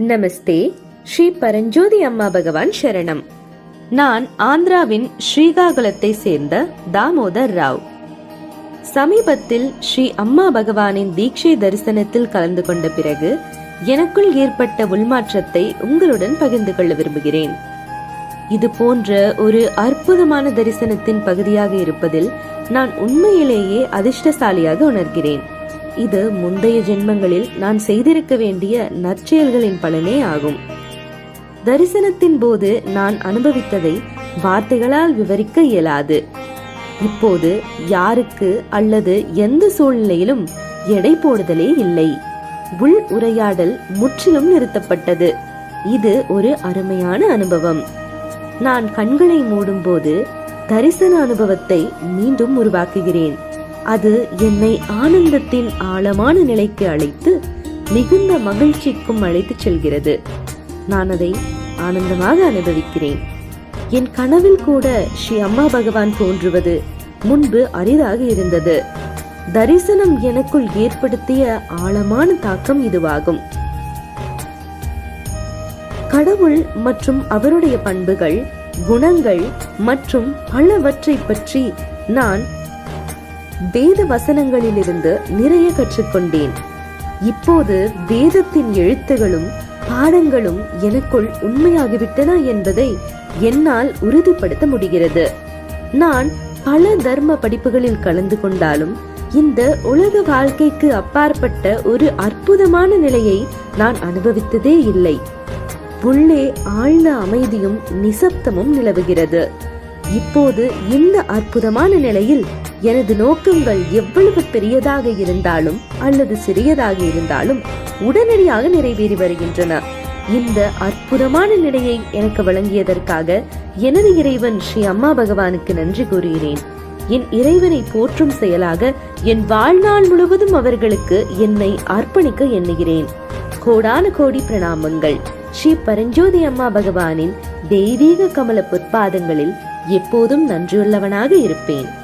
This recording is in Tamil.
நமஸ்தே ஸ்ரீ பரஞ்சோதி அம்மா பகவான் சரணம். நான் ஆந்திராவின் ஸ்ரீகாகுளத்தை சேர்ந்த தாமோதர் ராவ். சமீபத்தில் ஸ்ரீ அம்மா பகவானின் தீட்சை தரிசனத்தில் கலந்து கொண்ட பிறகு எனக்குள் ஏற்பட்ட உள்மாற்றத்தை உங்களுடன் பகிர்ந்து கொள்ள விரும்புகிறேன். இது போன்ற ஒரு அற்புதமான தரிசனத்தின் பகுதியாக இருப்பதில் நான் உண்மையிலேயே அதிர்ஷ்டசாலியாக உணர்கிறேன். இது முந்தைய ஜென்மங்களில் நான் செய்திருக்க வேண்டிய நற்செயல்களின் பலனே ஆகும். தரிசனத்தின் போது நான் அனுபவித்ததை வார்த்தைகளால் விவரிக்க இயலாது. இப்போது யாருக்கு அல்லது எந்த சூழ்நிலையிலும் எடை போடுதலே இல்லை. உள் உரையாடல் முற்றிலும் நிறுத்தப்பட்டது. இது ஒரு அருமையான அனுபவம். நான் கண்களை மூடும்போது தரிசன அனுபவத்தை மீண்டும் உருவாக்குகிறேன். அது என்னை ஆனந்தத்தின் ஆழமான நிலைக்கு அழைத்து மிகுந்த மகிழ்ச்சிக்கும் அழைத்துச் செல்கிறது. நான் அதை ஆனந்தமாக அனுபவிக்கிறேன். என் கனவில் கூட ஸ்ரீ அம்மா பகவான் தோன்றுவது முன்பு அரிதாக இருந்தது. தரிசனம் எனக்குள் ஏற்படுத்திய ஆழமான தாக்கம் இதுவாகும். கடவுள் மற்றும் அவருடைய பண்புகள் குணங்கள் மற்றும் பலவற்றை பற்றி நான் வேத வசனங்களிலிருந்து நிறைய கற்றுக்கொண்டேன். இப்போது வேதத்தின் எழுத்துகளும் பாடங்களும் எனக்குள் உண்மையாகிவிட்டன என்பதை என்னால் உறுதிப்படுத்த முடிகிறது. நான் பல தர்ம படிப்புகளில் கலந்து கொண்டாலும் இந்த உலக வாழ்க்கைக்கு அப்பாற்பட்ட ஒரு அற்புதமான நிலையை நான் அனுபவித்ததே இல்லை. உள்ளே ஆழ்ந்த அமைதியும் நிசப்தமும் நிலவுகிறது. இப்போது இந்த அற்புதமான நிலையில் எனது நோக்கங்கள் எவ்வளவு பெரியதாக இருந்தாலும் அல்லது சிறியதாக இருந்தாலும் உடனடியாக நிறைவேறி வருகின்றன. இந்த அற்புதமான நிலையை எனக்கு வழங்கியதற்காக எனது இறைவன் ஸ்ரீ அம்மா பகவானுக்கு நன்றி கூறுகிறேன். என் இறைவனை போற்றும் செயலாக என் வாழ்நாள் முழுவதும் அவர்களுக்கு என்னை அர்ப்பணிக்க எண்ணுகிறேன். கோடான கோடி பிரணாமங்கள். ஸ்ரீ பரஞ்சோதி அம்மா பகவானின் தெய்வீக கமல பொற்பாதங்களில் எப்போதும் நன்றியுள்ளவனாக இருப்பேன்.